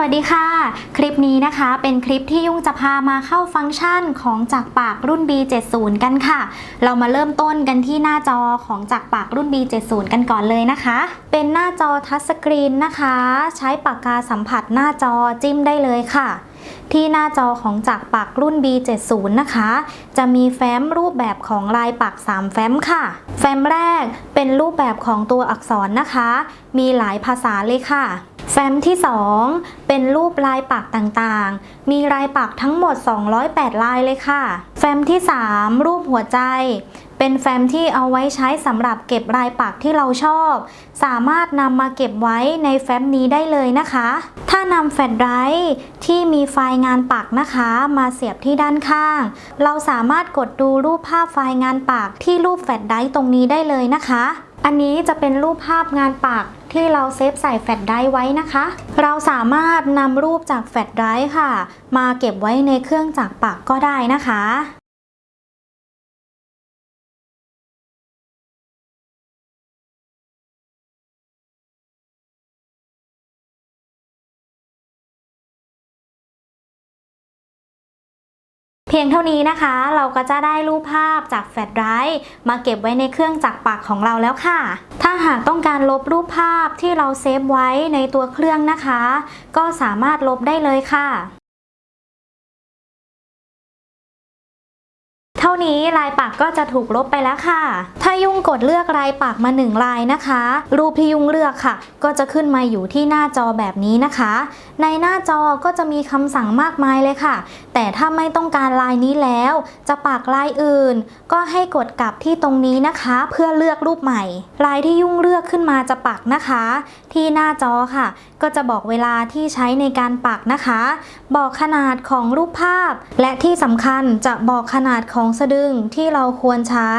วัสดีค่ะ คลิปนี้นะคะเป็นคลิปที่ยุ่งจะพามาเข้าฟังก์ชันของจากปากรุ่น B70 กันค่ะ เรามาเริ่มต้นกันที่หน้าจอของจากปากรุ่น B70 กันก่อนเลยนะคะ เป็นหน้าจอทัชสกรีนนะคะ ใช้ปากกาสัมผัสหน้าจอจิ้มได้เลยค่ะที่หน้าจอของจากปากรุ่น B70 นะคะ จะมีแฟ้มรูปแบบของลายปัก3 แฟ้มค่ะ แฟ้มแรกเป็นรูปแบบของตัวอักษรนะคะ มีหลายภาษาเลยค่ะ แฟ้มที่ 2 เป็นรูปลายปักต่างๆ มีลายปักทั้งหมด 208 ลายเลยค่ะ แฟ้มที่ 3 รูปหัวใจ เป็นแฟ้มที่เอาไว้ใช้สำหรับเก็บลายปักที่เราชอบ สามารถนำมาเก็บไว้ในแฟ้มนี้ได้เลยนะคะ ถ้านำแฟลชไดรฟ์ที่มีไฟล์งานปักนะคะ มาเสียบที่ด้านข้าง เราสามารถกดดูรูปภาพไฟล์งานปักที่รูปแฟลชไดรฟ์ตรงนี้ได้เลยนะคะ อันนี้จะเป็นรูปภาพงานปัก ที่เราเซฟใส่แฟลชไดร์ไว้นะคะ เราสามารถนำรูปจากแฟลชไดร์ค่ะ มาเก็บไว้ในเครื่องจักรปักก็ได้นะคะ เพียงเท่านี้นะคะ เราก็จะได้รูปภาพจากแฟลชไดรฟ์มาเก็บไว้ในเครื่องจักรปักของเราแล้วค่ะ ถ้าหากต้องการลบรูปภาพที่เราเซฟไว้ในตัวเครื่องนะคะ ก็สามารถลบได้เลยค่ะ เท่านี้ลายปักก็จะถูกลบไปแล้วค่ะ ถ้ายุ่งกดเลือกลายปักมาหนึ่งลายนะคะ รูปที่ยุ่งเลือกค่ะ ก็จะขึ้นมาอยู่ที่หน้าจอแบบนี้นะคะ ในหน้าจอก็จะมีคำสั่งมากมายเลยค่ะ แต่ถ้าไม่ต้องการลายนี้แล้ว จะปักลายอื่น ก็ให้กดกลับที่ตรงนี้นะคะ เพื่อเลือกรูปใหม่ ลายที่ยุ่งเลือกขึ้นมาจะปักนะคะ ที่หน้าจอค่ะ ก็จะบอกเวลาที่ใช้ในการปักนะคะ บอกขนาดของรูปภาพ และที่สำคัญจะบอกขนาดของสะดึงที่เราควรใช้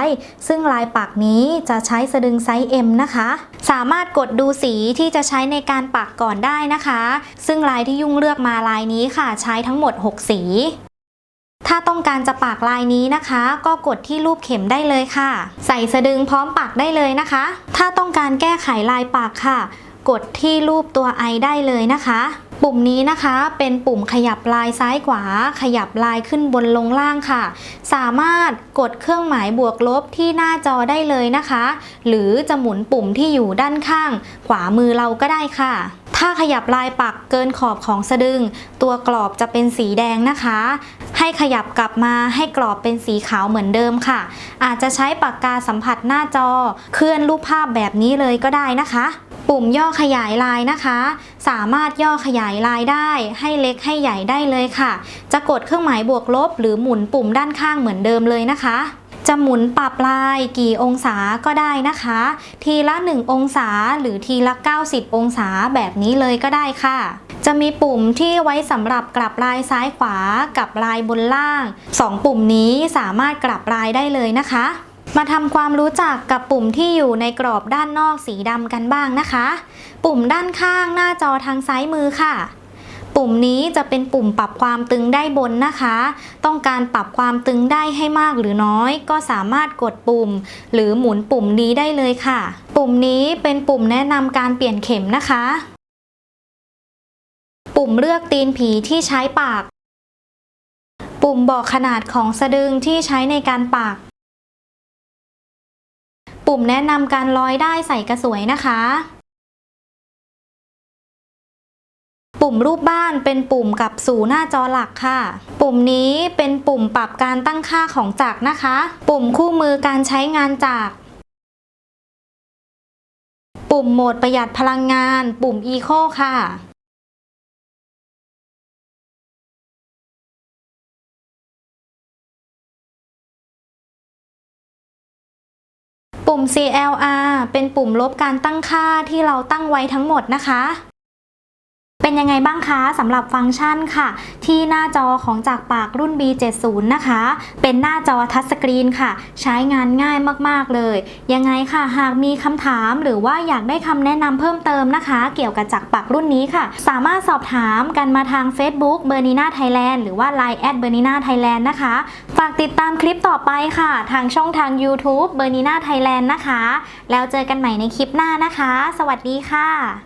ซึ่งลายปักนี้จะใช้สะดึงไซส์ M นะคะ สามารถกดดูสีที่จะใช้ในการปักก่อนได้นะคะ ซึ่งลายที่ยุ่งเลือกมาลายนี้ค่ะ ใช้ทั้งหมด 6 สี ถ้าต้องการจะปักลายนี้นะคะ ก็กดที่รูปเข็มได้เลยค่ะ ใส่สะดึงพร้อมปักได้เลยนะคะ ถ้าต้องการแก้ไขลายปักค่ะ กดที่รูปตัวไอได้เลยนะคะ ปุ่มนี้นะคะเป็นปุ่มขยับลายซ้ายขวา ขยับลายขึ้นบนลงล่างค่ะ สามารถกดเครื่องหมายบวกลบที่หน้าจอได้เลยนะคะ หรือจะหมุนปุ่มที่อยู่ด้านข้าง ขวามือเราก็ได้ค่ะถ้าขยับลายปักเกินขอบของสะดึง ตัวกรอบจะเป็นสีแดงนะคะ ให้ขยับกลับมาให้กรอบเป็นสีขาวเหมือนเดิมค่ะ อาจจะใช้ปากกาสัมผัสหน้าจอ เคลื่อนรูปภาพแบบนี้เลยก็ได้นะคะ ปุ่มย่อขยายลายนะคะ สามารถย่อขยายลายได้ให้เล็กให้ใหญ่ได้เลยค่ะ จะกดเครื่องหมายบวกลบ หรือหมุนปุ่มด้านข้างเหมือนเดิมเลยนะคะจะหมุนปรับลายกี่องศาก็ได้นะคะ ทีละ 1 องศาหรือทีละ 90 องศาแบบนี้เลยก็ได้ค่ะ จะมีปุ่มที่ไว้สำหรับกลับลายซ้ายขวากับลายบนล่าง 2 ปุ่มนี้สามารถกลับลายได้เลยนะคะ มาทำความรู้จักกับปุ่มที่อยู่ในกรอบด้านนอกสีดำกันบ้างนะคะ ปุ่มด้านข้างหน้าจอทางซ้ายมือค่ะ ปุ่มนี้จะเป็นปุ่มปรับความตึงได้บนนะคะ ต้องการปรับความตึงได้ให้มากหรือน้อย ก็สามารถกดปุ่ม หรือหมุนปุ่มนี้ได้เลยค่ะ ปุ่มนี้เป็นปุ่มแนะนำการเปลี่ยนเข็มนะคะ ปุ่มเลือกตีนผีที่ใช้ปาก ปุ่มบอกขนาดของสะดึงที่ใช้ในการปัก ปุ่มแนะนำการร้อยได้ใส่กระสวยนะคะ ปุ่มรูปบ้านเป็นปุ่มกับสู่หน้าจอหลักค่ะ ปุ่มนี้เป็นปุ่มปรับการตั้งค่าของจักรนะคะ ปุ่มคู่มือการใช้งานจักรปุ่มโหมดประหยัดพลังงาน ปุ่ม Eco ค่ะ ปุ่ม CLR เป็นปุ่มลบการตั้งค่าที่เราตั้งไว้ทั้งหมดนะคะ เป็นยังไงบ้างคะสำหรับฟังก์ชันค่ะ ที่หน้าจอของจากปากรุ่น B70 นะคะ เป็นหน้าจอทัชสกรีนค่ะ ใช้งานง่ายมากๆเลย ยังไงค่ะ หากมีคำถามหรือว่าอยากได้คำแนะนำเพิ่มเติมนะคะ เกี่ยวกับจากปากรุ่นนี้ค่ะ สามารถสอบถามกันมาทาง Facebook b e r n i n a Thailand หรือว่า Line at b e r n i n a Thailand นะคะ ฝากติดตามคลิปต่อไปค่ะ ทางช่องทาง YouTube b e r n i n a Thailand นะคะ แล้วเจอกันใหม่ในคลิปหน้านะคะ สวัสดีค่ะ